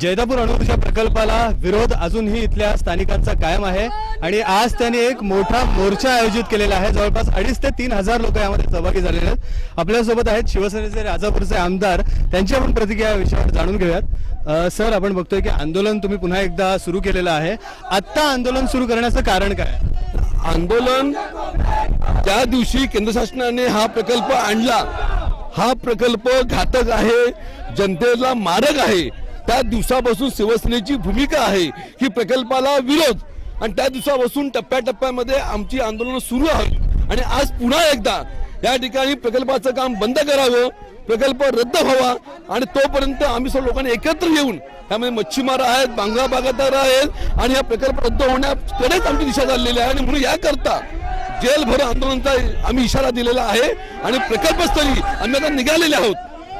जैतापूर अणुऊर्जा प्रकल्पाला विरोध अजूनही इथल्या स्थानिकांचा कायम आहे. आणि आज त्यांनी एक मोठा मोर्चा आयोजित केलेला आहे. जवळपास अडीच ते तीन हजार लोक यामध्ये सहभागी झालेले आहेत. आपल्यासोबत आहेत शिवसेनेचे राजापूरचे आमदार. त्यांची आपण प्रतिक्रिया या विषयावर जाणून घेऊयात. सर आपण बघतोय की आंदोलन तुम्ही पुन्हा एकदा सुरू केलेलं आहे. आत्ता आंदोलन सुरू करण्याचं कारण काय? आंदोलन त्या दिवशी केंद्र शासनाने हा प्रकल्प आणला. हा प्रकल्प घातक आहे जनतेला मारक आहे. त्या दिवसापासून शिवसेनेची भूमिका आहे की प्रकल्पाला विरोध. आणि त्या दिवसापासून टप्प्याटप्प्यामध्ये आमची आंदोलन सुरू आहेत आणि आज पुन्हा एकदा या ठिकाणी प्रकल्पाचं काम बंद करावं प्रकल्प रद्द व्हावा आणि तोपर्यंत आम्ही सर्व लोकांनी एकत्र येऊन त्यामध्ये मच्छीमार आहेत बांगला बागायतदार आहेत आणि हा प्रकल्प रद्द होण्याकडेच आमची दिशा चाललेली आहे. आणि म्हणून याकरता जेलभर आंदोलनाचा आम्ही इशारा दिलेला आहे. आणि प्रकल्पस्थळी आम्ही आता निघालेले आहोत.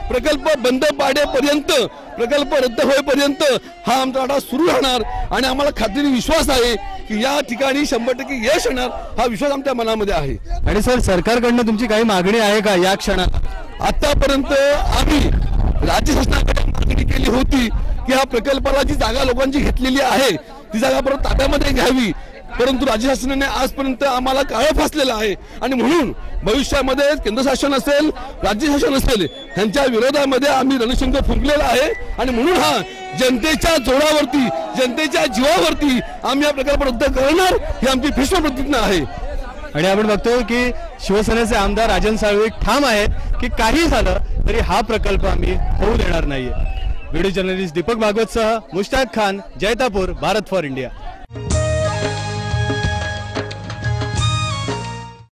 प्रकल्प बंद पाडेपर्यंत प्रकल्प रद्द होईपर्यंत हा आमचा लढा सुरू राहणार. आणि आम्हाला खात्रीने विश्वास आहे की या ठिकाणी शंभर टक्के यश येणार हा विश्वास आमच्या मनामध्ये आहे. आणि सर सरकारकडनं तुमची काही मागणी आहे का या क्षणाला आतापर्यंत आम्ही राज्य शासनाकडे मागणी केली होती की हा प्रकल्पाला जी जागा लोकांची घेतलेली आहे ती जागा परत ताब्यामध्ये घ्यावी. परंतु राज्य शासनाने आजपर्यंत आम्हाला काळं फासलेलं आहे. आणि म्हणून भविष्यामध्ये केंद्र शासन असेल राज्य शासन असेल त्यांच्या विरोधामध्ये आम्ही रणशंख फुंकलेला आहे. आणि म्हणून हा जनतेच्या जोरावरती जनतेच्या जीवावरती आम्ही हा प्रकल्प रद्द करणार ही आमची भीष्म प्रतिज्ञा आहे. आणि आपण बघतो की शिवसेनेचे आमदार राजन साळवे ठाम आहेत की काही झालं तरी हा प्रकल्प आम्ही होऊ देणार नाहीये. व्हिडिओ जर्नलिस्ट दीपक भागवतसह मुश्ताक खान जैतापूर भारत फॉर इंडिया.